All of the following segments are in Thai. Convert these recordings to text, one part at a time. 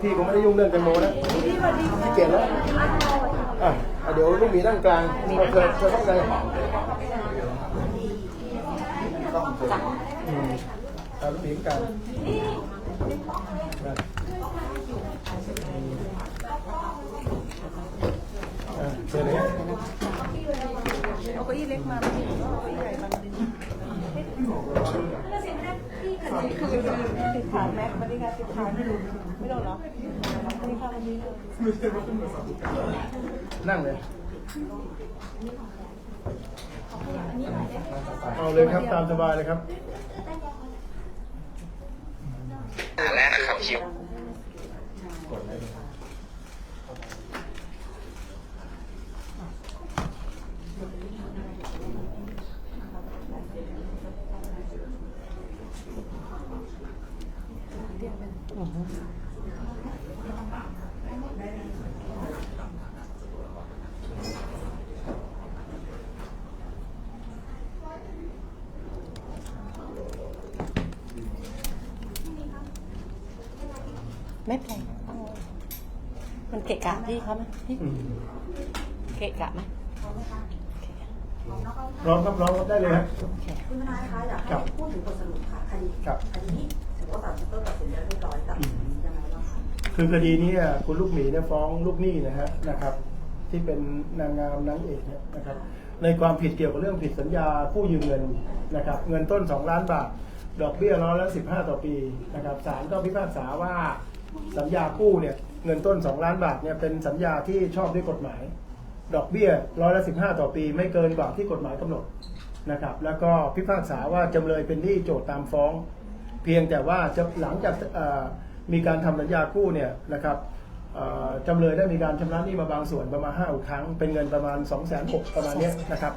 พี่ผมไม่ได้ยุ่งเรื่องแตงโมนะพี่เกียรแล้วอะเดี๋ยวลูกหมีนั่งกลางเราเคยเคยเข้าใจอืมอะลูกหมีกลางนะอะเชิญเลยเอาเก้าอี้เล็กมาเอาเก้าอี้ใหญ่มา ดีคือติดฐานแม็กมาดีค่ะติดฐานไม่รู้ไม่โดนเหรอไม่ได้เข้าวันนี้เลยนั่งเลย เอาเลยครับตามสบายเลยครับอันแรกนะครับคิว ไม่เป็นไรเอามันเกะกะพี่เขาไหมพี่เกะกะไหมโอเคร้องครับร้องครับได้เลยครับโอเคคุณทนายคะอยากครัให้บพูดถึงบทสรุปค่ะคดีครับคดีนี้ถือ ว่าศาลชั้นต้นตัดสินแล้วเรียบร้อยกับยังไงบ้างคะคือคดีนี้คุณลูกหมีเนี่ยฟ้องลูกหนี้นะฮะนะครับ ที่เป็นนางงามนางเอกเนี่ยนะครับ ในความผิดเกี่ยวกับเรื่องผิดสัญญาผู้ยืมเงินนะครับ เงินต้น 2 ล้านบาท ดอกเบี้ยร้อยละ15 ต่อปีนะครับศาลก็พิพากษาว่าสัญญากู้เนี่ยเงินต้น 2 ล้านบาทเนี่ยเป็นสัญญาที่ชอบด้วยกฎหมาย ดอกเบี้ยร้อยละ15 ต่อปี ไม่เกินกว่าที่กฎหมายกำหนดนะครับ แล้วก็พิพากษาว่าจำเลยเป็นหนี้โจทย์ตามฟ้อง เพียงแต่ว่าจะหลังจากเอ่อมีการทำสัญญากู้เนี่ยนะครับเอ่อจำเลยได้มีการชำระหนี้มาบางส่วนประมาณ5้าครั้ง เป็นเงินประมาณ2องแสนหประมาณเนี้ยนะครับ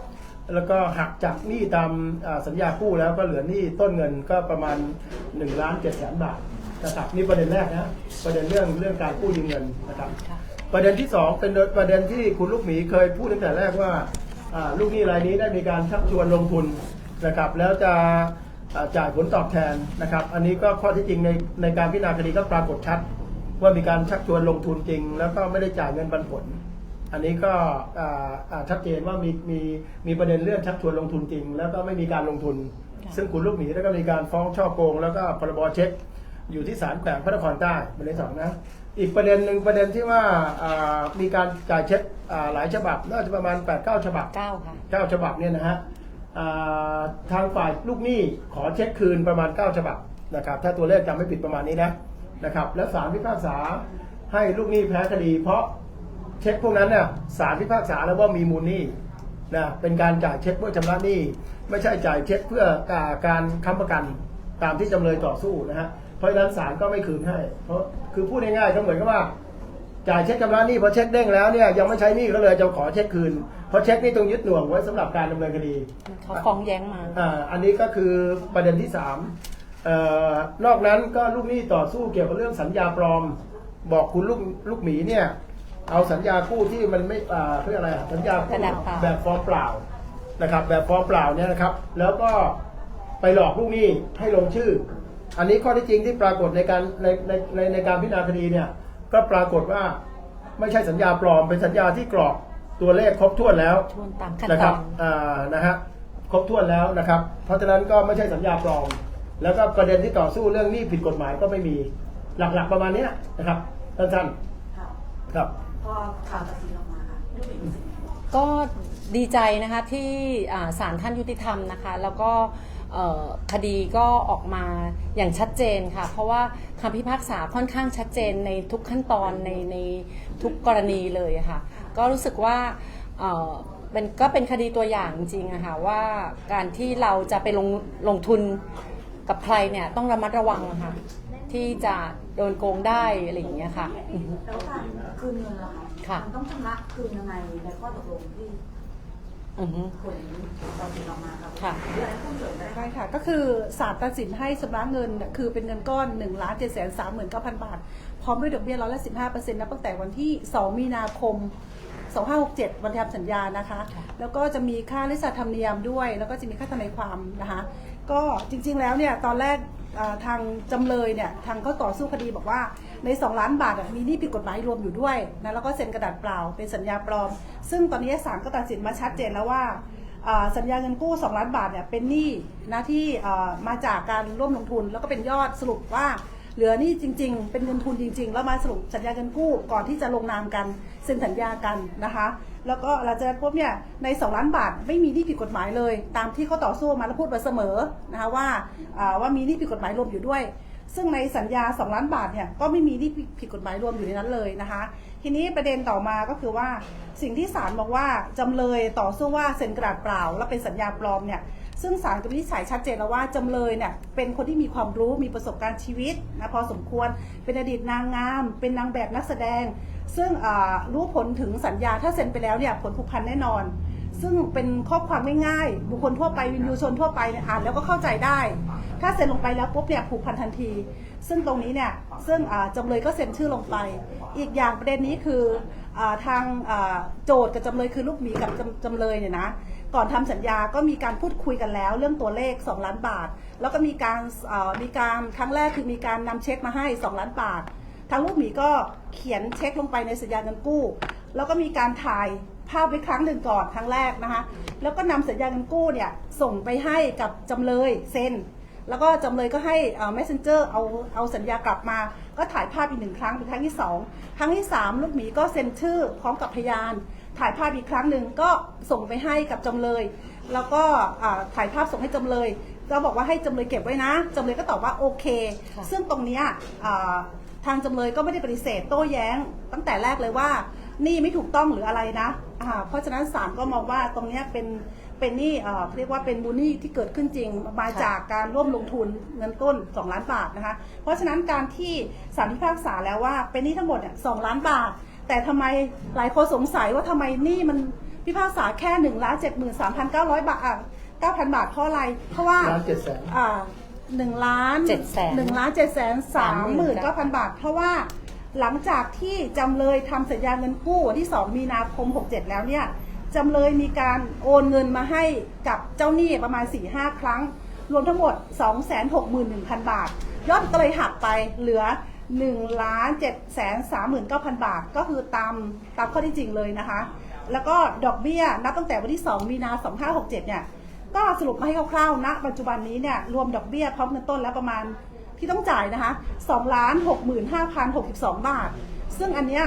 แล้วก็หักจากหนี้ตามอ่าสัญญากู้แล้วก็เหลือหนี้ต้นเงินก็ประมาณ1ล้าน7แสนบาทนะครับนี่ประเด็นแรกนะประเด็นเรื่องเรื่องการกู้ยืมเงินนะครับค่ะประเด็นที่สองเป็นประเด็นที่คุณลูกหมีเคยพูดตั้งแต่แรกว่าอ่าลูกหนี้รายนี้ได้มีการชักชวนลงทุนนะครับ แล้วจะอ่า จ่ายผลตอบแทนนะครับ อันนี้ก็ข้อที่จริงในในการพิจารณาคดีก็ปรากฏชัด ว่ามีการชักชวนลงทุนจริง แล้วก็ไม่ได้จ่ายเงินปันผล อันนี้ก็อ่าอ่าชัดเจนว่ามีมีมีประเด็นเรื่องชักชวนลงทุนจริง แล้วก็ไม่มีการลงทุนค่ะซึ่งคุณลูกหมีแล้วก็มีการฟ้องช่อโกง แล้วก็พรบเช็ค อยู่ที่ศาลแขวงพระนครใต้ประเด็นสองนะอีกประเด็นหนึ่งประเด็นที่ว่าอ่ามีการจ่ายเช็คอ่าหลายฉบับ น่าจะประมาณ8-9ฉบับเก้าค่ะ9ฉบับเนี่ยนะฮะอ่า ทางฝ่ายลูกหนี้ขอเช็คคืนประมาณ 9 ฉบับนะครับถ้าตัวเลขจำไม่ผิดประมาณนี้นะนะครับและศาลพิพากษาให้ลูกหนี้แพ้คดี เพราะเช็คพวกนั้นเนี่ยศาลพิพากษาแล้วว่ามีมูลหนี้นะเป็นการจ่ายเช็คเพื่อชำระหนี้ ไม่ใช่จ่ายเช็คเพื่อาการค้ำประกันตามที่จำเลยต่อสู้นะฮะเพราะฉะนั้นศาลก็ไม่คืนให้ เพราะคือพูดง่ายๆก็เหมือนกับว่า จ่ายเช็คชำระหนี้พอเช็คเด้งแล้วเนี่ยยังไม่ใช้หนี้ก็เลยจะขอเช็คคืนเพราะเช็คนี่ต้องยึดหน่วงไว้สำหรับการดำเนินคดี เขาฟ้องแย้งมา อ่าอันนี้ก็คือประเด็นที่สามเอ่อนอกนั้นก็ลูกหนี้ต่อสู้เกี่ยวกับเรื่องสัญญาปลอม บอกคุณลูกลูกหมีเนี่ย เอาสัญญากู้ที่มันไม่อ่าเขาเรียกอะไรอะสัญญากู้กระดาษเปล่า แบบฟอร์มเปล่านะครับ แบบฟอร์มเปล่าเนี่ยนะครับ แล้วก็ไปหลอกลูกหนี้ให้ลงชื่อ อันนี้ข้อที่จริงที่ปรากฏในการในในในในการพิจารณาคดีเนี่ย ก็ปรากฏว่าไม่ใช่สัญญาปลอม เป็นสัญญาที่กรอกตัวเลขครบถ้วนแล้วทวนตามขั้นนะตครัอบนอ่านะฮะครบถ้วนแล้วนะครับ เพราะฉะนั้นก็ไม่ใช่สัญญาปลอม แล้วก็ประเด็นที่ต่อสู้เรื่องหนี้ผิดกฎหมายก็ไม่มีหลักๆประมาณเนี้ยนะครับสั้นค่ะๆครับ พอข่าวตัดสินออกมาค่ะลูกหมีรู้สึกยังไง ก็ดีใจนะคะที่อ่าศาลท่านยุติธรรมนะคะ แล้วก็เอ่อ คดีก็ออกมาอย่างชัดเจนค่ะ เพราะว่าคำพิพากษาค่อนข้างชัดเจนในทุกขั้นตอนในในทุกกรณีเลยอะค่ะ ก็รู้สึกว่าเอ่อเป็นก็เป็นคดีตัวอย่างจริงๆอะค่ะว่าการที่เราจะไปลงลงทุนกับใครเนี่ยต้องระมัดระวังอะค่ะที่จะโดนโกงได้อะไรอย่างเงี้ยค่ะอือฮึแล้วการคืนเงินล่ะคะค่ะมันต้องชำระคืนยังไงในข้อตกลงที่ อือฮึ ผลตัดสินออกมาครับค่ะหรืออะไรพูดเสริมได้ไหม ใช่ค่ะ ก็คือศาลตัดสินให้ชำระเงินเนี่ยคือเป็นเงินก้อน1นึ่งล้านเจ็ดแสนสามหมื่นเก้าพันบาท พร้อมด้วยดอกเบี้ยร้อยละสิบห้าเปอร์เซ็นต์นับตั้งแต่วันที่ 2 มีนาคม 2567 วันทำสัญญานะคะ ค่ะ แล้วก็จะมีค่าลิสาธรรมเนียมด้วย แล้วก็จะมีค่าทนายความนะคะ ก็จริงๆแล้วเนี่ยตอนแรกอ่า ทางจำเลยเนี่ยทางเขาต่อสู้คดีบอกว่าใน 2 ล้านบาทมีหนี้ผิดกฎหมายรวมอยู่ด้วยนะแล้วก็เซ็นกระดาษเปล่าเป็นสัญญาปลอม ซึ่งตอนนี้ศาลก็ตัดสินมาชัดเจนแล้วว่าสัญญาเงินกู้ 2 ล้านบาทเนี่ยเป็นหนี้นะที่มาจากการร่วมลงทุน แล้วก็เป็นยอดสรุปว่าเหลือหนี่จริง ๆ เป็นเงินทุนจริง ๆ แล้วมาสรุปสัญญาเงินกู้ก่อนที่จะลงนามกันเซ็นสัญญากันนะคะ แล้วก็หลังจากนั้นปุ๊บเนี่ยใน2ล้านบาทไม่มีหนี้ผิดกฎหมายเลย ตามที่เขาต่อสู้มาแล้วพูดมาเสมอนะคะว่าอ่าว่ามีหนี้ผิดกฎหมายรวมอยู่ด้วย ซึ่งในสัญญา 2 ล้านบาทเนี่ยก็ไม่มีหนี้ผิดกฎหมายรวมอยู่ในนั้นเลยนะคะ ทีนี้ประเด็นต่อมาก็คือว่าสิ่งที่ศาลบอกว่าจำเลยต่อสู้ว่าเซ็นกระดาษเปล่า และเป็นสัญญาปลอมเนี่ย ซึ่งศาลก็วินิจฉัยชัดเจนแล้วว่าจำเลยเนี่ยเป็นคนที่มีความรู้มีประสบการณ์ชีวิตนะพอสมควรเป็นอดีตนางงาม เป็นนางแบบนักแสดง ซึ่งรู้ผลถึงสัญญาถ้าเซ็นไปแล้วเนี่ยผลผูกพันแน่นอน ซึ่งเป็นข้อความง่ายๆบุคคลทั่วไปวินยูชนทั่วไปอ่านแล้วก็เข้าใจได้ ถ้าเซ็นลงไปแล้วปุ๊บเนี่ยผูกพันทันที ซึ่งตรงนี้เนี่ยซึ่งอ่าจำเลยก็เซ็นชื่อลงไป อีกอย่างประเด็นนี้คืออทางโจทย์กับจำเลยคือลูกหมีกับจำจำเลยเนี่ยนะ ก่อนทำสัญญาก็มีการพูดคุยกันแล้ว เรื่องตัวเลข 2 ล้านบาท แล้วก็มีการมีการครั้งแรกคือมีการนำเช็คมาให้ 2 ล้านบาท ทางลูกหมีก็เขียนเช็คลงไปในสัญญาเงินกู้ แล้วก็มีการถ่ายภาพไว้ครั้งหนึ่งก่อนครั้งแรกนะคะแล้วก็นำสัญญาเงินกู้เนี่ยส่งไปให้กับจำเลยเซ็นแล้วก็จำเลยก็ให้เอ่อ messenger เอาเอาสัญญากลับมา ก็ถ่ายภาพอีกหนึ่งครั้งเป็นครั้งที่สองครั้งที่สามลูกหมีก็เซ็นชื่อพร้อมกับพยาน ถ่ายภาพอีกครั้งหนึ่งก็ส่งไปให้กับจำเลย แล้วก็อ่าถ่ายภาพส่งให้จำเลยก็บอกว่าให้จำเลยเก็บไว้นะจำเลยก็ตอบว่าโอเคค่ะซึ่งตรงเนี้ยอ่าทางจำเลยก็ไม่ได้ปฏิเสธโต้แย้ง ตั้งแต่แรกเลยว่านี่ไม่ถูกต้องหรืออะไรนะอ่าเพราะฉะนั้นศาลก็มองว่าตรงเนี้ยเป็นเป็นหนี่เอ่อเรียกว่าเป็นบูนี่ที่เกิดขึ้นจริงมาจากการร่วมลงทุนเงินต้น 2 ล้านบาทนะคะ เพราะฉะนั้นการที่ศาลพิพากษาแล้วว่าเป็นหนี้ทั้งหมดเนี่ยสล้านบาท แต่ทำไมหลายคนสงสัยว่าทำไมหนี้มันพิพากษาแค่1นึ่งล้านเจ็ดหมื่นสามพันเก้าร้อยบาทเก้าพันบาทเพราะอะไร เพราะว่าล้านเจ็ดแสนอ่าหนึ่งล้านเจ็ดแสนหนึ่งล้านเจ็ดแสนสามหมื่นเก้าพันบาท เพราะว่าหลังจากที่จำเลยทำสัญญาเงินกู้วันที่ 2 มีนาคม 67 แล้วเนี่ยจำเลยมีการโอนเงินมาให้กับเจ้าหนี้ประมาณ 4-5 ครั้ง รวมทั้งหมด 261,000 บาท ยอดก็เลยหักไปเหลือ 1ล้าน7แสน39,000บาท ก็คือตามตามข้อที่จริงเลยนะคะ แล้วก็ดอกเบี้ยนับตั้งแต่วันที่ 2 มีนา2567เจ็ดเนี่ย ก็สรุปมาให้คร่าวๆณปัจจุบันนี้เนี่ยรวมดอกเบี้ยพร้อมเงินต้นแล้วประมาณที่ต้องจ่ายนะคะ2ล้าน65,062บาท ซึ่งอันเนี้ย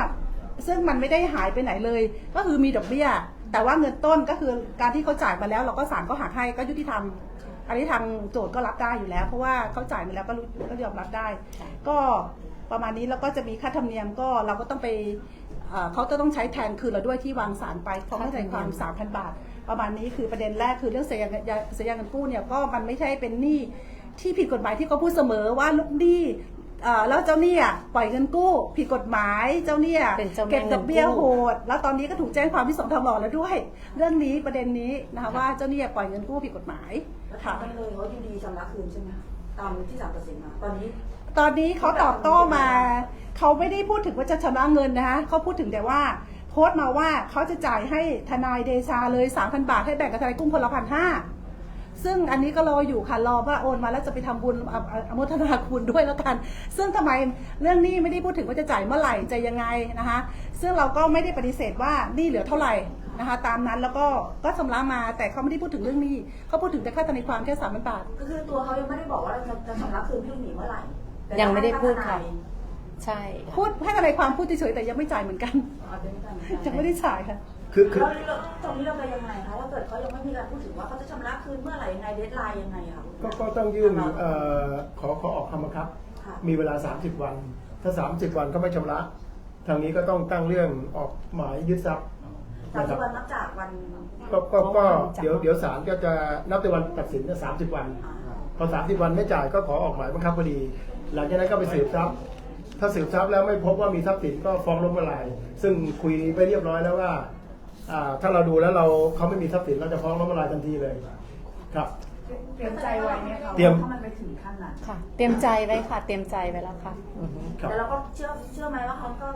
ซึ่งมันไม่ได้หายไปไหนเลย ก็คือมีดอกเบี้ย แต่ว่าเงินต้นก็คือการที่เขาจ่ายมาแล้ว เราก็ศาลก็หักให้ก็ยุติธรรมอันนี้ทางโจทย์ก็รับได้อยู่แล้ว เพราะว่าเขาจ่ายมาแล้วก็รู้ก็ยอมรับได้ ก็ ประมาณนี้แล้วก็จะมีค่าธรรมเนียมก็เราก็ต้องไปเอ่อเขาจะต้องใช้แทนคืนเราด้วยที่วางสารไปเพราะไม่ใส่ความ 3,000 บาท ประมาณนี้คือประเด็นแรกคือเรื่องเสัญญาสัญญาเงินกู้เนี่ยก็มันไม่ใช่เป็นหนี้ที่ผิดกฎหมายที่เขาพูดเสมอว่าลูกหนี้เอ่อแล้วเจ้าหนี้อะปล่อยเงินกู้ผิดกฎหมายเจ้าหนี้อะเป็นเจ้าแม่เก็บดอกเบี้ยเงินกู้ โหด แล้วตอนนี้ก็ถูกแจ้งความที่สองทองหล่อแล้วด้วย เรื่องนี้ประเด็นนี้นะคะว่าเจ้าหนี้อะปล่อยเงินกู้ผิดกฎหมายแล้วค่ะทางเลยเขายินดีชำระคืนใช่ไหมคะตามที่ศาลตัดสินมา ตอนนี้ ตอนนี้เขาตอบโต้มา เขาไม่ได้พูดถึงว่าจะชำระเงินนะคะเขาพูดถึงแต่ว่า โพสต์มาว่าเขาจะจ่ายให้ทนายเดชาเลย3,000 บาทให้แบ่งกับทนายกุ้งคนละพันห้าซึ่งอันนี้ก็รออยู่ค่ะ รอว่าโอนมาแล้วจะไปทำบุญอออนุโมทนาคุณด้วยแล้วกัน ซึ่งทำไมเรื่องนี้ไม่ได้พูดถึงว่าจะจ่ายเมื่อไหร่จะยังไงนะคะ ซึ่งเราก็ไม่ได้ปฏิเสธว่านี่เหลือเท่าไหร่นะคะ ตามนั้นแล้วก็ก็ชำระมาแต่เขาไม่ได้พูดถึงเรื่องนี้เขาพูดถึงแต่ค่าทนายความแค่สามพันบาทก็คือตัวเขายังไม่ได้บอกว่าเราจะจะชำระคืนพี่หมีเมื่อไหร่ ยังไม่ได้พูดค่ะให้ใช่ค่ะพูดให้ทนายความพูดเฉยๆแต่ยังไม่จ่ายเหมือนกันทนายเดินทางยังไม่ได้จ่ายค่ะ คือคือแล้วเราตรงนี้เราจะยังไงคะถ้าเกิดเขายังไม่มีการพูดถึงว่าเขาจะชำระคืนเมื่อไหร่ยังไงเดทไลน์ยังไงคะก็ก็ต้องยื่นเอ่อขอขอออกคำบังคับ ค่ะมีเวลา 30 วัน ถ้า 30 วันก็ไม่ชำระ ทางนี้ก็ต้องตั้งเรื่องออกหมายยึดทรัพย์สามนะคสิรับบวันนับจากวันก็ก็ก็จับเดี๋ยวเดี๋ยวศาลก็จะนับแต่วันตัดสินสามสิบวัน อ่าพอ 30 วันไม่จ่ายก็ขอออกหมายบังคับคดี หลังจากนั้นก็ไปสืบทรัพย์ ถ้าสืบทรัพย์แล้วไม่พบว่ามีทรัพย์สินก็ฟ้องล้มละลาย ซึ่งคุยไปเรียบร้อยแล้วว่าอ่าถ้าเราดูแล้วเราเขาไม่มีทรัพย์สินเราจะฟ้องล้มละลายทันทีเลยครับเตรียมใจไว้ไหมคะเตรียมถ้ามันไปถึงขั้นนั้นค่ะ เตรียมใจไว้ค่ะ เตรียมใจไว้แล้วค่ะอือฮึครับแต่เราก็เชื่อเชื่อไหมว่าเขาก็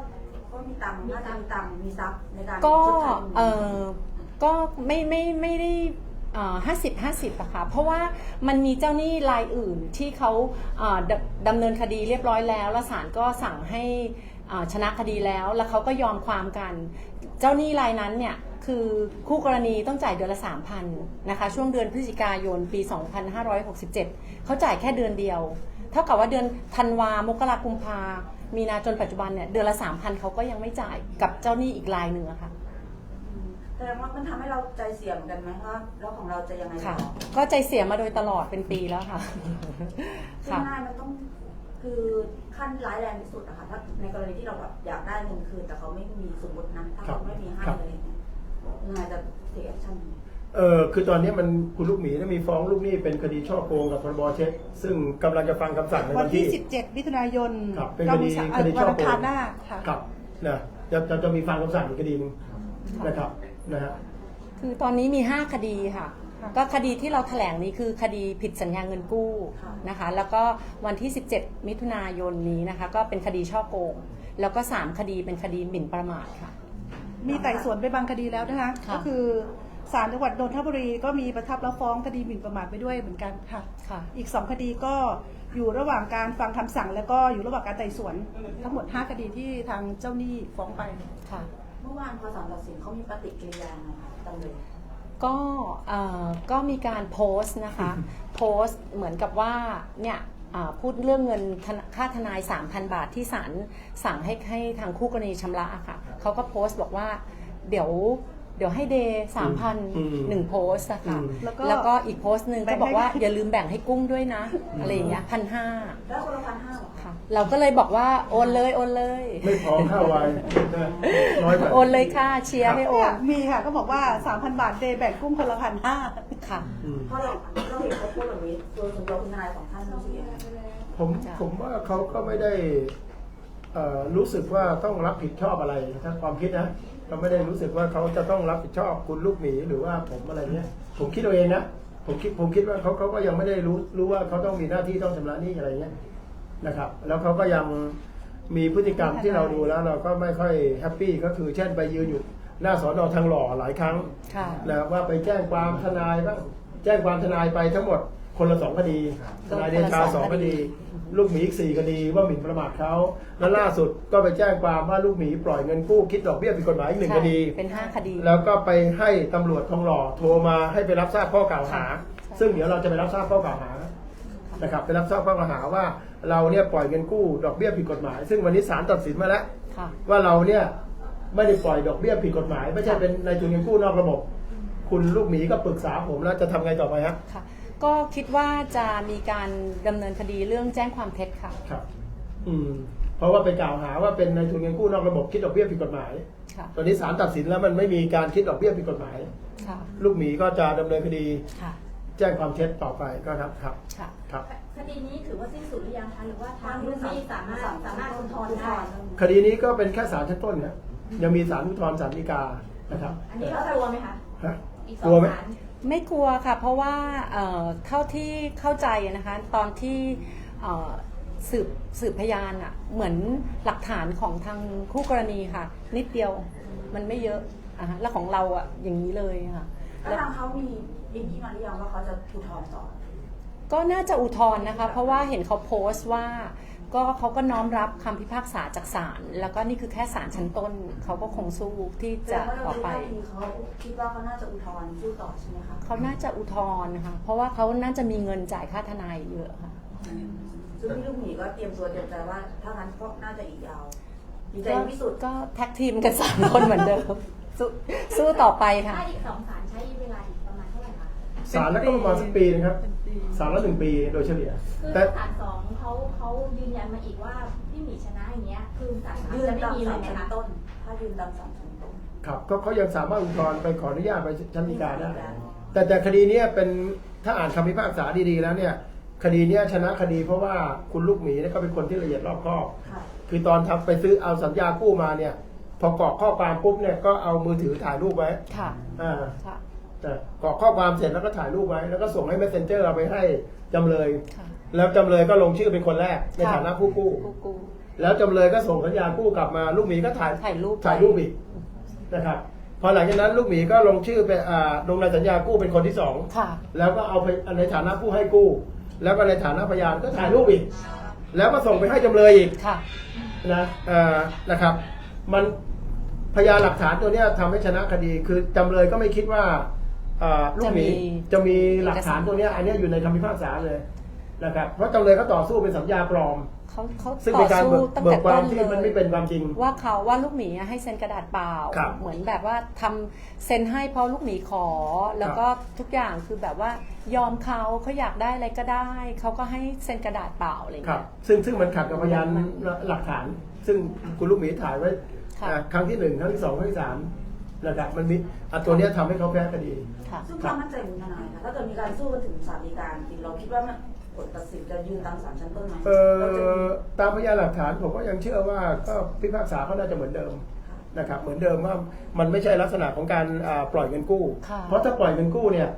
ก็มีตังค์น่าจะมีตังค์มีทรัพย์ในการก็ชดใช้ตรงนี้เออก็ไม่ไม่ไม่ได้ ห้าสิบห้าสิบอะค่ะเพราะว่ามันมีเจ้าหนี้รายอื่นที่เขาดำดำเนินคดีเรียบร้อยแล้ว แล้วศาลก็สั่งให้ชนะคดีแล้ว แล้วเขาก็ยอมความกัน เจ้าหนี้รายนั้นเนี่ยคือคู่กรณีต้องจ่ายเดือนละ 3,000นะคะช่วงเดือนพฤศจิกายนปี 2567 เขาจ่ายแค่เดือนเดียว เท่ากับว่าเดือนธันวามกรากุมภามีนาจนปัจจุบันเนี่ยเดือนละ 3,000เขาก็ยังไม่จ่ายกับเจ้าหนี้อีกรายหนึ่งอะค่ะ ดงว่ามันทำให้เราใจเสียเหมือนกันไหมว่าแล้วของเราจะยังไงค่ะต่อก็ใจเสียมาโดยตลอดเป็นปีแล้วค่ะ ซึ่งค่ะ ง่ายมันต้องคือขั้นร้ายแรงที่สุดอะค่ะถ้าในกรณีที่เราแบบอยากได้เงินคืนแต่เขาไม่มีสมมตินะถ้าเขาไม่มีให้อะไรอย่างเงี้ยยังไงจะเสียชั่น เออคือตอนนี้มันคุณลูกหมีเนี่ยมีฟ้องลูกหนี้เป็นคดีช่อโกงกับพรบเช็คซึ่งกำลังจะฟังคำสั่งในวัวันนที่ ที่ 17 มิถุนายนครับเป็นเราคดีมีสั่งคดีวันช่ออังโกคารงหน้าค่ะ ครับนะจะจะจะมีฟังคำสั่งอีกคดีหนึงนะครับ นะฮะ คือตอนนี้มี 5 คดีค่ะ ค่ะก็คดีที่เราแถลงนี้คือคดีผิดสัญญาเงินกู้นะคะ แล้วก็วันที่ 17 มิถุนายนนี้นะคะ ก็เป็นคดีช่อโกง แล้วก็ 3 คดีเป็นคดีหมิ่นประมาทค่ะ มีไต่สวนไปบางคดีแล้วนะคะค่ะ ก็คือศาลจังหวัดนนทบุรีก็มีประทับรับฟ้องคดีหมิ่นประมาทไปด้วยเหมือนกันค่ะ ค่ะ อีก 2 คดีก็อยู่ระหว่างการฟังคำสั่ง แล้วก็อยู่ระหว่างการไต่สวนทั้งหมด 5 คดีที่ทางเจ้าหนี้ฟ้องไป ค่ะ เมื่อวานพอศาลตัดสินเขามีปฏิกิริยาไงคะจำเลยก็เอ่อก็มีการโพสต์นะคะ โพสต์เหมือนกับว่าเนี่ยอ่าพูดเรื่องเงินทนค่าทนาย 3,000 บาทที่ศาลสั่งให้ให้ทางคู่กรณีชำระอะค่ะเขาก็โพสต์บอกว่าเดี๋ยวเดี๋ยวให้เดย์สามพันอืมหนึ่งโพสต์อะค่ะอืม แล้วก็ แล้วก็อีกโพสต์หนึ่งแบ่ก็งบอกว่าให้อย่าลืมแบ่งให้กุ้งด้วยนะ อะไรอย่างเงี้ยพันห้า แล้วคนละพันห้าหรอคะค่ะ เราก็เลยบอกว่าโอนเลยโอนเลย ไม่พอค่าไวน์นะน้อยไป โอนเลยค่ะเชียร์ให้โอนมีค่ะก็บอกว่า 3,000 บาทเดย์แบ่งกุ้งคนละพันห้าค่ะอืมเพราะเราเราเห็นเขาพูดแบบนี้โดยส่วนตัวคุณทนายของท่านรู้สึกยังไงผมจ้ะ ผมว่าเขาก็ไม่ได้เอ่อรู้สึกว่าต้องรับผิดชอบอะไรถ้าความคิดนะเขาไม่ได้รู้สึกว่าเขาจะต้องรับผิดชอบคุณลูกหมีหรือว่าผมอะไรเนี้ย ผมคิดเอาเองนะผมคิดผมคิดว่าเขาเขาก็ยังไม่ได้รู้รู้ว่าเขาต้องมีหน้าที่ต้องชำระหนี้อะไรเงี้ย นะครับ แล้วเขาก็ยังมีพฤติกรรมที่เราดูแล้วเราก็ไม่ค่อยแฮปปี้ก็คือเช่นไปยืนอยู่หน้าสอนอทางหล่อหลายครั้งค่ะนะว่าไปแจ้งความทนายบ้างแจ้งความทนายไปทั้งหมดคนละสองคดีทนายเดชาสองคดี ลูกหมีอีกสี่คดีว่าหมิ่นประมาทเขาแล้วล่าสุดก็ไปแจ้งความว่าลูกหมีปล่อยเงินกู้คิดดอกเบี้ยผิดกฎหมายอีกหนึ่งคดี เป็นห้าคดี แล้วก็ไปให้ตำรวจทองหล่อโทรมาให้ไปรับทราบข้อกล่าวหา ซึ่งเดี๋ยวเราจะไปรับทราบข้อกล่าวหา นะครับไปรับทราบข้อกล่าวหาว่าเราเนี่ยปล่อยเงินกู้ดอกเบี้ยผิดกฎหมาย ซึ่งวันนี้ศาลตัดสินมาแล้ว ค่ะ ว่าเราเนี่ยไม่ได้ปล่อยดอกเบี้ยผิดกฎหมาย ไม่ใช่เป็นนายทุนเงินกู้นอกระบบ คุณลูกหมีก็ปรึกษาผมแล้วจะทำไงต่อไปฮะค่ะ ก็คิดว่าจะมีการดำเนินคดีเรื่องแจ้งความเท็จค่ะ ครับ อืม เพราะว่าไปกล่าวหาว่าเป็นนายทุนเงินกู้นอกระบบคิดดอกเบี้ยผิดกฎหมาย ค่ะ ตอนนี้ศาลตัดสินแล้วมันไม่มีการคิดดอกเบี้ยผิดกฎหมาย ค่ะ ลูกหมีก็จะดำเนินคดี ค่ะ แจ้งความเท็จต่อไปก็ครับครับค่ะ ครับ คดีนี้ถือว่าสิ้นสุดหรือยังคะหรือว่าทางลูกหนี้สามารถสามารถอุทธรณ์ได้ คดีนี้ก็เป็นแค่ศาลชั้นต้นนะยังมีศาลอุทธรณ์ศาลฎีกานะครับอันนี้เขากลัวไหมคะฮะอีกสกอลัวงไหม ศาล ไม่กลัวค่ะ เพราะว่าเอ่อเท่าที่เข้าใจนะคะ ตอนที่เอ่อสืบสืบพยานอะเหมือนหลักฐานของทางคู่กรณีค่ะ นิดเดียวมันไม่เยอะอะฮะแล้วของเราอะอย่างนี้เลยค่ะ แล้วทางเขามี อย่างนี้มาหรือยังว่าเขาจะอุทธรณ์ต่อ ก็น่าจะอุทธรณ์นะคะ เพราะว่าเห็นเขาโพสต์ว่า ก็เขาก็น้อมรับคำพิพากษาจากศาลแล้วก็นี่คือแค่ศาลชั้นต้น เขาก็คงสู้ที่แสดจะงว่าต่อเราไปดูท่าทีเขาคิดว่าเขาน่าจะอุทธรณ์สู้ต่อใช่ไหมคะเขาน่าจะอุทธรณ์นะคะเพราะว่าเขาน่าจะมีเงินจ่ายค่าทนายเยอะค่ะซึ่งพี่ลูกหมีก็เตรียมตัวเตรียมใจว่าถ้างั้นก็น่าจะอีกยาวดีใจที่สุดก็แท็กทีมกันสามคนเหมือนเดิมสู้สู้ต่อไปค่ะถ้าอีกสองศาลใช้เวลาอีก ศาลแล้วก็ประมาณสักปีนะครับศาลละหนึ่งปีโดยเฉลี่ย คือแต่ถ้าศาลสองเขาเขายืนยันมาอีกว่าพี่หมีชนะอย่างเงี้ย คือศาลสามยืนจะไม่ตามมีเลสายมไหมชั้นคะต้น ถ้ายืนตามสามชั้นต้น ครับก็เขายังสามารถอุทธรณ์ไปขออนุญาตไปชั้นฎีกาได้ แต่แต่คดีเนี้ยเป็นถ้าอ่านคำพิพากษาดีๆแล้วเนี่ย คดีเนี้ยชนะคดีเพราะว่าคุณลูกหมีเนี่ยก็เป็นคนที่ละเอียดรอบคอบ ค่ะ คือตอนทำไปซื้อเอาสัญญากู้มาเนี่ย พอกรอกข้อความปุ๊บเนี่ยก็เอามือถือถ่ายรูปไว้ค่ะอ่า ค่ะแต่ กรอกข้อความเสร็จแล้วก็ถ่ายรูปไว้ แล้วก็ส่งให้ messenger เอาไปให้จำเลย ค่ะแล้วจำเลยก็ลงชื่อเป็นคนแรกในค่ะฐานะผู้กู้ กู้กู้แล้วจำเลยก็ส่งสัญญากู้กลับมาลูกหมีก็ถ่ายถ่ายรูปถ่ายรูปอีกนะครับพอหลังจากนั้นลูกหมีก็ลงชื่อเป็นอ่าลงในสัญญากู้เป็นคนที่สองค่ะ แล้วก็เอาไปในฐานะผู้ให้กู้ แล้วก็ในฐานะพยานก็ถ่ายรูปอีก แล้วก็ส่งไปให้จำเลยอีกค่ะ นะเอ่อนะครับ มันพยานหลักฐานตัวเนี้ยทำให้ชนะคดี คือจำเลยก็ไม่คิดว่า เอ่อลูกหมีจะมีจะมีหลักฐานตัวเนี้ยอันเนี้ยอยู่ในคำพิพากษาเลยนะครับเพราะจำเลยเขาต่อสู้เป็นสัญญาปลอม เขาเขาซึ่งต่เป็อนการสู้เบิกตั้งเบิแต่กควาต้มนที่เลมันยไม่เป็นความจริง ว่าเขาว่าลูกหมีให้เซ็นกระดาษเปล่า ครับเหมือนแบบว่าทำเซ็นให้เพราะลูกหมีขอ แล้วก็ทุกอย่างคือแบบว่ายอมเขาเขาอยากได้อะไรก็ได้ เขาก็ให้เซ็นกระดาษเปล่าอะไรครับ เงี้ย ซึ่งซึ่งมันขัดกับพยานหลักฐาน ซึ่งคุณลูกหมีถ่ายไว้ค่ะ อ่าครั้งที่หนึ่งครั้งที่สองครั้งที่สาม นะครับมันมีอะตัวเนี้ยทำให้เขาแพ้คดี ค่ะ ซึ่งความมั่นใจของทนายนะถ้าเกิดมีการสู้กันถึงศาลฎีกาจริงเราคิดว่ามันผลตัดสินจะยืนตามศาลชั้นต้นไหมเอเราจะอมีตามพยานหลักฐานผมก็ยังเชื่อว่าก็พิพากษาก็น่าจะเหมือนเดิมนะครับเหมือนเดิมว่ามันไม่ใช่ลักษณะของการอ่าปล่อยเงินกู้ ค่ะ เพราะถ้าปล่อยเงินกู้เนี่ย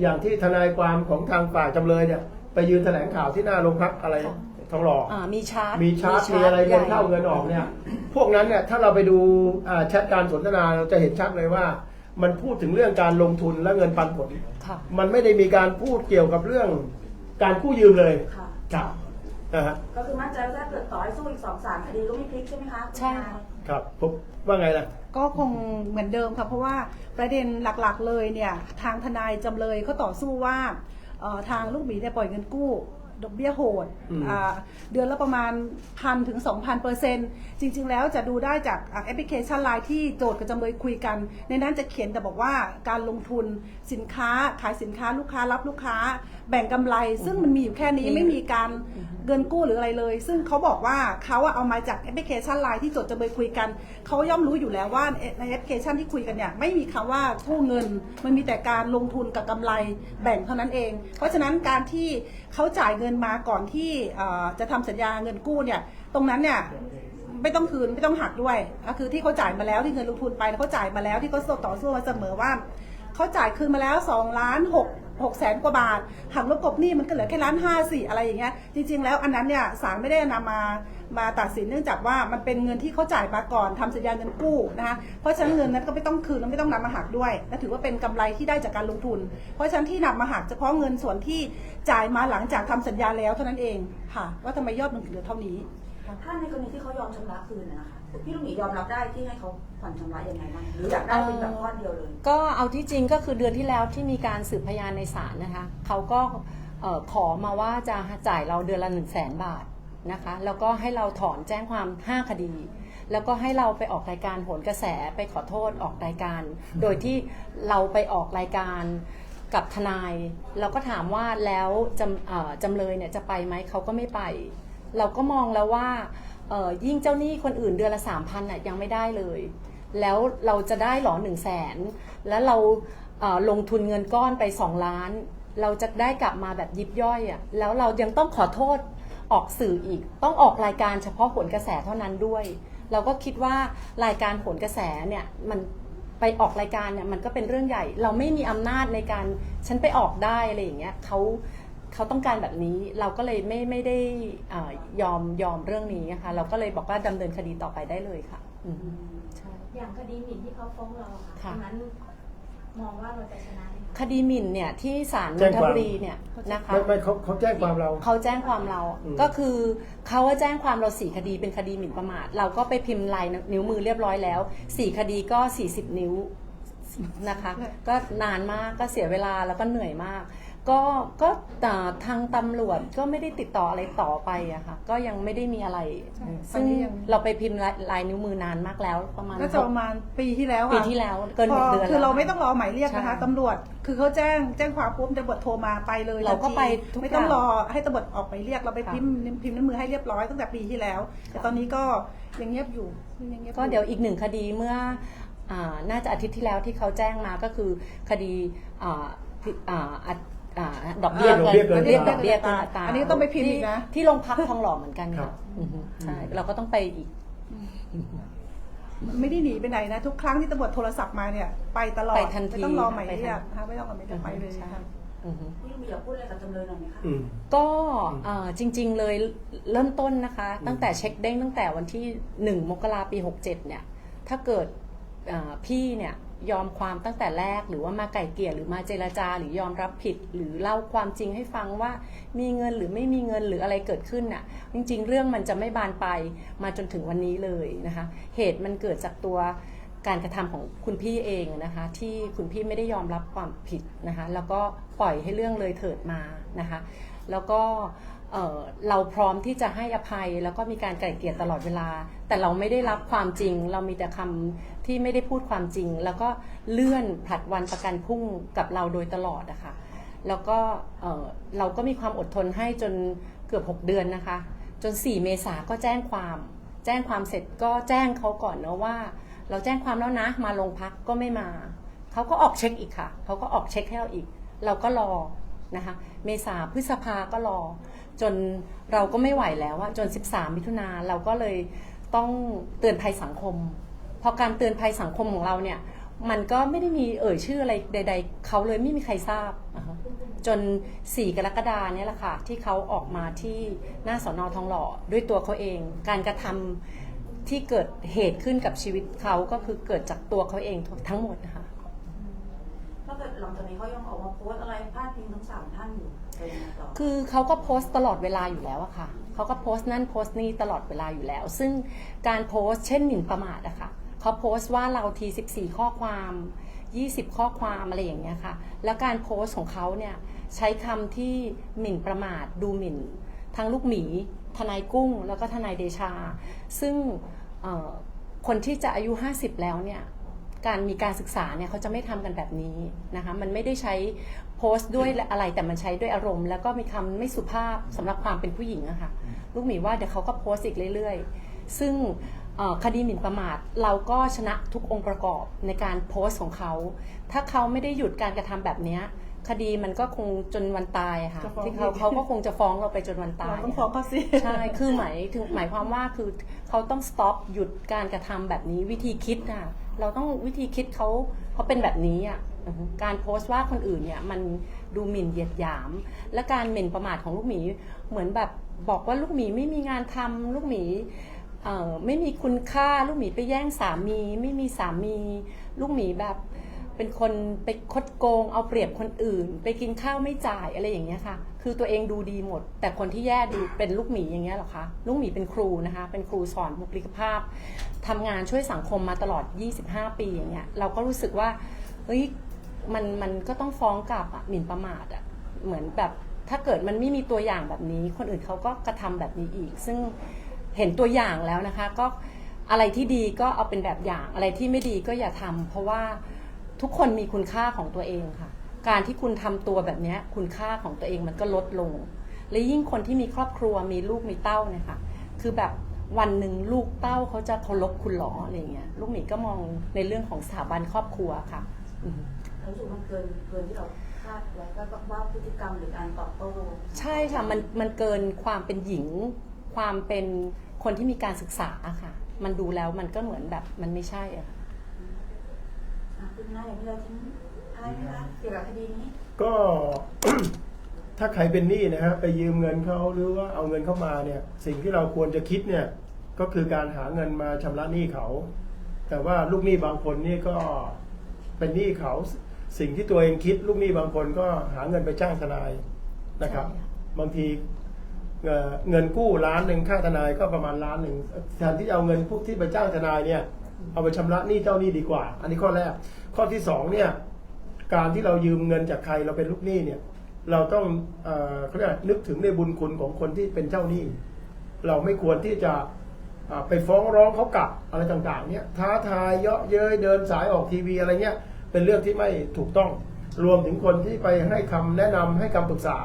อย่างที่ทนายความของทางฝ่ายจำเลยเนี่ยไปยืนแถลงข่าวที่หน้าโรงพักอะไร ทองหล่ออ่ามีชาร์จมีชาร์จมีอะไรเงินเข้าเงินออกเนี่ย พวกนั้นเนี่ยถ้าเราไปดูอ่าแชทการสนทนาเราจะเห็นชัดเลยว่า มันพูดถึงเรื่องการลงทุนและเงินปันผล ค่ะ มันไม่ได้มีการพูดเกี่ยวกับเรื่องการกู้ยืมเลยค่ะ ครับนะฮะก็คือมั่นใจว่าถ้าเกิดต่อให้สู้อีกสองศาลคดีก็ไม่พลิกใช่ไหมคะใช่ ครับผมว่าไงล่ะ ก็คงเหมือนเดิมค่ะเพราะว่าประเด็นหลักๆเลยเนี่ยทางทนายจำเลยเขาต่อสู้ว่าเอ่อทางลูกหมีเนี่ยปล่อยเงินกู้ ดอกเบี้ยโหดอืม อ่าเดือนละประมาณพันถึง 2,000เปอร์เซ็นต์จริง ๆ แล้วจะดูได้จากอ่าแอปพลิเคชันไลน์ที่โจทย์กับจำเลยคุยกัน ในนั้นจะเขียนแต่บอกว่าการลงทุนสินค้าขายสินค้าลูกค้ารับลูกค้า แบ่งกำไร ซึ่งมันมีอยู่แค่นี้ไม่มีการเงินกู้หรืออะไรเลย ซึ่งเขาบอกว่าเขาอะเอามาจากแอปพลิเคชันไลน์ที่โจทย์จำเลยคุยกันเขาย่อมรู้อยู่แล้วว่าในแอปพลิเคชันที่คุยกันเนี่ยไม่มีคำว่ากู้เงิน มันมีแต่การลงทุนกับกำไรแบ่งเท่านั้นเอง เพราะฉะนั้นการที่ เขาจ่ายเงินมาก่อนที่จะทำสัญญาเงินกู้เนี่ย ตรงนั้นเนี่ยไม่ต้องคืนไม่ต้องหักด้วยก็คือที่เขาจ่ายมาแล้วที่เงินลงทุนไปเขาจ่ายมาแล้วที่เขาต่อสู้มาเสมอว่าเขาจ่ายคืนมาแล้ว2ล้าน6 6แสนกว่าบาทหักลบกบหนี้มันก็เหลือแค่ล้านห้าสี่อะไรอย่างเงี้ยจริง ๆ แล้วอันนั้นเนี่ยศาลไม่ได้นำมา มาตัดสินเนื่องจากว่ามันเป็นเงินที่เขาจ่ายมาก่อนทำสัญญาเงินกู้นะคะเพราะฉะนั้นเงินนั้นก็ไม่ต้องคืนและไม่ต้องนำมาหักด้วยและถือว่าเป็นกำไรที่ได้จากการลงทุน เพราะฉะนั้นที่นำมาหักเฉพาะเงินส่วนที่จ่ายมาหลังจากทำสัญญาแล้วเท่านั้นเองค่ะ ว่าทำไมยอดมันถึงเหลือเท่านี้ถ้าในกรณีที่เขายอมชำระคืนนะนะคะพี่ลูกหมียอมรับได้ที่ให้เขาผ่อนชำระยังไงบ้างหรืออยากได้เป็นแบบก้อนเดียวเลย ก็เอาที่จริงก็คือเดือนที่แล้วที่มีการสืบพยานในศาลนะคะเขาก็เอ่อขอมาว่าจะจ่ายเราเดือนละ1 0 0 0 0แสนบาท นะคะ แล้วก็ให้เราถอนแจ้งความ 5 คดี แล้วก็ให้เราไปออกรายการโหนกระแสไปขอโทษออกรายการ โดยที่เราไปออกรายการกับทนาย เราก็ถามว่าแล้วจำเอ่อจำเลยเนี่ยจะไปไหมเขาก็ไม่ไป เราก็มองแล้วว่ายิ่งเจ้าหนี้คนอื่นเดือนละสามพันน่ะยังไม่ได้เลย แล้วเราจะได้หรอหนึ่งแสนแล้วเราเลงทุนเงินก้อนไปสองล้าน เราจะได้กลับมาแบบยิบย่อยอะ่ะแล้วเรายังต้องขอโทษ ออกสื่ออีก ต้องออกรายการเฉพาะผลกระแสเท่านั้นด้วย เราก็คิดว่ารายการผลกระแสเนี่ยมันไปออกรายการเนี่ยมันก็เป็นเรื่องใหญ่ เราไม่มีอำนาจในการฉันไปออกได้อะไรอย่างเงี้ยเขาเขาต้องการแบบนี้เราก็เลยไม่ไม่ได้เออยอมยอมเรื่องนี้นะคะเราก็เลยบอกว่าดำเนินคดีต่อไปได้เลยค่ะอืมใช่อย่างคดีหมิ่นที่เขาฟ้องเราอะค่ะค่ะตรงนั้น มองว่าเราจะชนะไหมคะคดีหมิ่นเนี่ยที่ศาลนแจ้นงทความบุรีเนี่ยนะคะไม่ไม่เขาเขาแจ้งความเรา เขาแจ้งความเราอืม ก็คือเขาว่าแจ้งความเราสี่คดีเป็นคดีหมิ่นประมาท เราก็ไปพิมพ์ลายนิ้วมือเรียบร้อยแล้วสี่คดีก็ 40 นิ้วนะคะ ก็นานมากก็เสียเวลาแล้วก็เหนื่อยมาก ก็ก็แต่ทางตำรวจก็ไม่ได้ติดต่ออะไรต่อไปอะค่ะก็ยังไม่ได้มีอะไร ใช่ซึ่งตอนนี้ยัง เราไปพิมพ์ลายลายนิ้วมือนานมากแล้วประมาณก็จะประมาณปีที่แล้วค่ะปีที่แล้วเกินหพนึ่องเดือนคือแล้วเราไม่ต้องรอหมายเรียกนะคะใช่ ตำรวจ คือเขาแจ้งแจ้งความปุ๊บตำรวจโทรมาไปเลยเราก็ทันทีไปทุกไม่ต้องอย่างรอให้ตำรวจออกหมายเรียกเราไปค่ะ พิมพ์พิมพ์น้ำมือให้เรียบร้อยตั้งแต่ปีที่แล้ว แต่ตอนนี้ก็ยังเงียบอยู่ยังเงียบอ ก็เดี๋ยวอีกหนึ่งคดีเมื่ออาน่าจะอาทิตย์ที่แล้วที่เขาแจ้งมาก็คือคดีอ่าที่อ่าอัด อ่าดอกเบี้ยดอกเบี้ยเกินเรียกอัตราดอกเบี้ยเกินอัตราอันนี้ต้องไปพิมพ์อีกนะ ที่ที่โรงพักทองหล่อเหมือนกันครัค่ะบ อือฮึใช่เราก็ต้องไปอีก ไม่ได้หนีไปไหนนะ ทุกครั้งที่ตำรวจโทรศัพท์มาเนี่ย ไปตลอดไปทันทีไม่ต้องรอหมายไปทันเรียกนะคะไม่ต้องรอหมายเรียกไปเลยใช่ค่ะอือฮึพี่ลูกหมีอยากพูดอะไรกับจำเลยหน่อยไหมคะ อืม ก็เอ่อจริงๆเลยเริ่มต้นนะคะ ตั้งแต่เช็คเด้งตั้งแต่วันที่ 1 มกราปี 67 เนี่ย ถ้าเกิดเอ่อพี่เนี่ย ยอมความตั้งแต่แรกหรือว่ามาไก่เกลี่ยหรือมาเจรจาหรือยอมรับผิด หรือเล่าความจริงให้ฟังว่ามีเงินหรือไม่มีเงินหรืออะไรเกิดขึ้นน่ะ จริง ๆ เรื่องมันจะไม่บานไปมาจนถึงวันนี้เลยนะคะ เหตุมันเกิดจากตัวการกระทำของคุณพี่เองนะคะที่คุณพี่ไม่ได้ยอมรับความผิดนะคะแล้วก็ปล่อยให้เรื่องเลยเถิดมานะคะแล้วก็เอ่อเราพร้อมที่จะให้อภัยแล้วก็มีการไกล่เกลี่ยตลอดเวลา แต่เราไม่ได้รับความจริง เรามีแต่คำที่ไม่ได้พูดความจริง แล้วก็เลื่อนผลัดวันประกันพรุ่งกับเราโดยตลอดนะคะแล้วก็เอ่อเราก็มีความอดทนให้จนเกือบ 6 เดือนนะคะ จน 4 เมษาก็แจ้งความ แจ้งความเสร็จก็แจ้งเขาก่อนนะว่า เราแจ้งความแล้วนะมาโรงพักก็ไม่มาเขาก็ออกเช็คอีกค่ะเขาก็ออกเช็คให้เราอีก เราก็รอนะคะ เมษาพฤษภาก็รอ จนเราก็ไม่ไหวแล้วอะจน 13 มิถุนาเราก็เลย ต้องเตือนภัยสังคมพอการเตือนภัยสังคมของเราเนี่ย มันก็ไม่ได้มีเอ่ยชื่ออะไรใด ๆ เขาเลยไม่มีใครทราบนะคะจน 4 กรกฎาเนี่ยแหละค่ะ ที่เขาออกมาที่หน้าสอนอทองหล่อด้วยตัวเขาเอง การกระทำที่เกิดเหตุขึ้นกับชีวิตเขาก็คือเกิดจากตัวเขาเองทั้งหมดนะคะถ้าเกิดหลังจากนี้เขายังออกมาโพสต์อะไรพาดพิงทั้งสามท่านอยู่ คือเขาก็โพสต์ตลอดเวลาอยู่แล้วอะค่ะเขาก็โพสต์นั่นโพสต์นี่ตลอดเวลาอยู่แล้ว ซึ่งการโพสต์เช่นหมิ่นประมาทอะค่ะเขาโพสต์ว่าเราที14 ข้อความ 20 ข้อความอะไรอย่างเงี้ยค่ะ แล้วการโพสต์ของเขาเนี่ยใช้คำที่หมิ่นประมาทดูหมิ่น ทั้งลูกหมี ทนายกุ้ง แล้วก็ทนายเดชา ซึ่งคนที่จะอายุ 50 แล้วเนี่ยการมีการศึกษาเนี่ยเขาจะไม่ทำกันแบบนี้นะคะมันไม่ได้ใช้โพสต์ด้วยอะไรแต่มันใช้ด้วยอารมณ์ แล้วก็มีคำไม่สุภาพสำหรับความเป็นผู้หญิงอะค่ะลูกหมีว่าเดี๋ยวเขาก็โพสต์อีกเรื่อย ๆ ซึ่งเอ่อคดีหมิ่นประมาทเราก็ชนะทุกองค์ประกอบในการโพสต์ของเขา ถ้าเขาไม่ได้หยุดการกระทำแบบเนี้ยคดีมันก็คงจนวันตายอะค่ะจะฟ้องที่เขาอีกเขาก็คงจะฟ้องเราไปจนวันตาเรายต้องอะฟ้องเขาสิใช่คือหมายถึงหมายความว่าคือเขาต้อง stop หยุดการกระทำแบบนี้วิธีคิดอะเราต้องวิธีคิดเขาเขาเป็นแบบนี้อะอือฮึ การโพสต์ว่าคนอื่นเนี่ยมันดูหมิ่นเหยียดหยาม และการหมิ่นประมาทของลูกหมี เหมือนแบบบอกว่าลูกหมีไม่มีงานทำลูกหมีไม่มีคุณค่าลูกหมีไปแย่งสามี ไม่มีสามี ลูกหมีแบบเป็นคนไปคดโกง เอาเปรียบคนอื่น ไปกินข้าวไม่จ่ายอะไรอย่างเงี้ยค่ะ คือตัวเองดูดีหมด แต่คนที่แย่ดูเป็นลูกหมีอย่างเงี้ยหรอคะลูกหมีเป็นครูนะคะ เป็นครูสอนบุคลิกภาพทำงานช่วยสังคมมาตลอด 25 ปีอย่างเงี้ยเราก็รู้สึกว่าเฮ้ย มันมันก็ต้องฟ้องกลับอะหมิ่นประมาทอะเหมือนแบบถ้าเกิดมันไม่มีตัวอย่างแบบนี้ คนอื่นเขาก็กระทำแบบนี้อีก ซึ่งเห็นตัวอย่างแล้วนะคะ ก็อะไรที่ดีก็เอาเป็นแบบอย่าง อะไรที่ไม่ดีก็อย่าทำเพราะว่าทุกคนมีคุณค่าของตัวเองค่ะ การที่คุณทำตัวแบบนี้คุณค่าของตัวเองมันก็ลดลง และยิ่งคนที่มีครอบครัวมีลูกมีเต้าเนี่ยค่ะคือแบบวันหนึ่งลูกเต้าเขาจะเคารพคุณหรออะไรเงี้ยลูกหมีก็มองในเรื่องของสถาบันครอบครัวค่ะ รู้สึกมันเกินเกินที่เราคาดไว้ก็ว่าพฤติกรรมหรือการตอบโต้ใช่ค่ะมันมันเกินความเป็นหญิง ความเป็นคนที่มีการศึกษาอะค่ะ มันดูแล้วมันก็เหมือนแบบมันไม่ใช่อะค่ะอะคุณนายอย่างที่เราทิ้งอะไรไหมคะเกี่ยวกับคดีนี้ก็ ถ้าใครเป็นหนี้นะฮะไปยืมเงินเขาหรือว่าเอาเงินเข้ามาเนี่ย สิ่งที่เราควรจะคิดเนี่ยก็คือการหาเงินมาชำระหนี้เขา แต่ว่าลูกหนี้บางคนนี่ก็เป็นหนี้เขา สิ่งที่ตัวเองคิดลูกหนี้บางคนก็หาเงินไปจ้างทนายนะครับใช่ค่ะบางทีเอ่อเงินกู้ล้านหนึ่งค่าทนายก็ประมาณล้านหนึ่งแทนที่จะเอาเงินพวกที่ไปจ้างทนายเนี่ย เอาไปชำระหนี้เจ้าหนี้ดีกว่า อันนี้ข้อแรก ข้อที่สองเนี่ย การที่เรายืมเงินจากใครเราเป็นลูกหนี้เนี่ย เราต้องเอ่อเขาเรียกอะไรนึกถึงในบุญคุณของคนที่เป็นเจ้าหนี้ เราไม่ควรที่จะอ่าไปฟ้องร้องเขากลับอะไรต่างๆ เนี่ยท้าทายเยาะเย้ยเดินสายออกทีวีอะไรเงี้ย เป็นเรื่องที่ไม่ถูกต้อง รวมถึงคนที่ไปให้คำแนะนำให้คำปรึกษา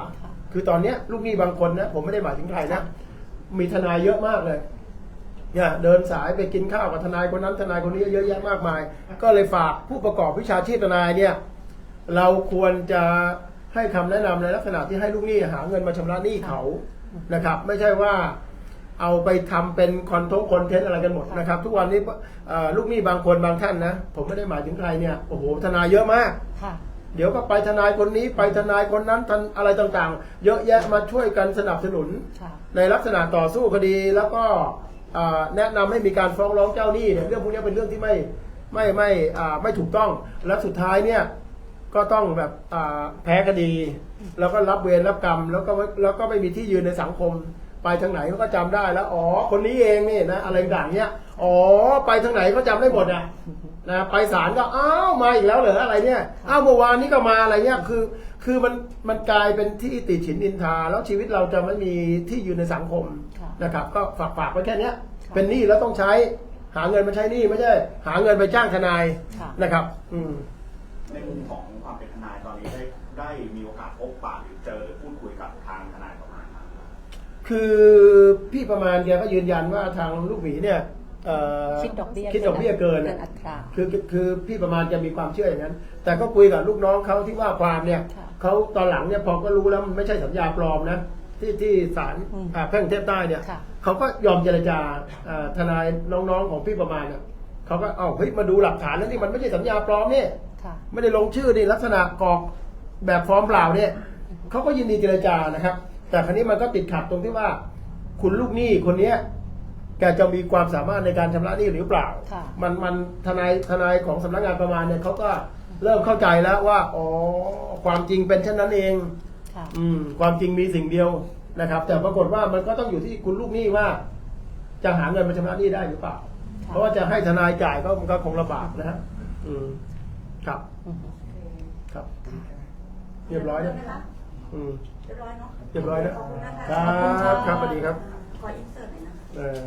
คือตอนเนี้ยลูกหนี้บางคนนะผมไม่ได้หมายถึงใครนะ มีทนายเยอะมากเลยเนี่ยเดินสายไปกินข้าวกับทนายคนนั้นทนายคนนี้เยอะแยะมากมาย ก็เลยฝากผู้ประกอบวิชาชีพทนายเนี่ยเราควรจะให้คำแนะนำในลักษณะที่ให้ลูกหนี้หาเงินมาชำระหนี้เขานะครับ ไม่ใช่ว่า เอาไปทำเป็นคอนทงคอนเทนต์อะไรกันหมดนะครับ ทุกวันนี้เอ่อลูกหนี้บางคนบางท่านนะ ผมไม่ได้หมายถึงใครเนี่ยโอ้โหทนายเยอะมากค่ะเดี๋ยวก็ไปทนายคนนี้ไปทนายคนนั้นทันอะไรต่างๆ เยอะแยะมาช่วยกันสนับสนุนค่ะในลักษณะต่อสู้คดีแล้วก็อ่าแนะนำให้มีการฟ้องร้องเจ้าหนี้เนี่ยเรื่องพวกนี้เป็นเรื่องที่ไม่ไม่ไม่อ่าไม่ถูกต้อง แล้วสุดท้ายเนี่ยก็ต้องแบบอ่าแพ้คดี แล้วก็รับเวรรับกรรม แล้วก็แล้วก็ไม่มีที่ยืนในสังคม ไปทางไหนเขาก็จำได้แล้ว อ๋อ คนนี้เองนี่นะ อะไรต่างๆเนี่ยอ๋อ ไปทางไหนก็จำได้หมดอะนะ ไปศาลก็ อ้าว มาอีกแล้วเหรออะไรเนี่ย อ้าวเมื่อวานนี้ก็มาอะไรเนี่ยคือ คือมัน มันกลายเป็นที่ติฉินนินทา แล้วชีวิตเราจะไม่มีที่ยืนในสังคมค่ะนะครับ ก็ฝากฝากไว้แค่เนี้ย เป็นหนี้แล้วต้องใช้ หาเงินมาใช้หนี้ไม่ใช่ หาเงินไปจ้างทนายค่ะนะครับ อืมในมุมของความเป็นทนายตอนนี้ได้ ได้มีโอกาสพบปะหรือเจอหรือพูดคุยกับทางทนายประมาณไหน คือพี่ประมาณแกก็ยืนยันว่าทางลูกหมีเนี่ยเอ่อคิดดอกเบี้ยคิดดอกเบี้ยเกินเกิอะนอัตราคือคือคือพี่ประมาณจะมีความเชื่ออย่างนั้น แต่ก็คุยกับลูกน้องเขาที่ว่าความเนี่ยค่ะ เขาตอนหลังเนี่ยพอก็รู้แล้วมันไม่ใช่สัญญาปลอมนะที่ที่ศาลอืมอ่าแพ่งเทพใต้เนี่ยค่ะ เขาก็ยอมเจรจาอ่าทนายน้องๆของพี่ประมาณเนี่ยเขาก็เอ้าเฮ้ยมาดูหลักฐานแล้วนี่มันไม่ใช่สัญญาปลอมเนี่ย ค่ะ ไม่ได้ลงชื่อนี่ลักษณะกรอกแบบฟอร์มเปล่าเนี่ยเขาก็ยินดีเจรจานะครับ แต่ครั้นี้มันก็ติดขัดตรงที่ว่า คุณลูกหนี้คนเนี้ยแกจะมีความสามารถในการชำระหนี้หรือเปล่าค่ะมันมันทนายทนายของสำนักงานประมาณเนี่ยเขาก็เริ่มเข้าใจแล้วว่าอ๋อความจริงเป็นเช่นนั้นเองค่ะอืมความจริงมีสิ่งเดียวนะครับ แต่ปรากฏว่ามันก็ต้องอยู่ที่คุณลูกหนี้ว่า จะหาเงินมาชำระหนี้ได้หรือเปล่าค่ะเพราะว่าจะให้ทนายจ่ายก็มันก็คงลำบากนะฮะอืมครับอืมครับ เรียบร้อยแล้วนะคะอืม เรียบร้อยเนาะเรียบร้อยแล้วขอบคุณนะคะครับครับสวัสดีครับ ขออินเสิร์ตหน่อยนะคะ เออ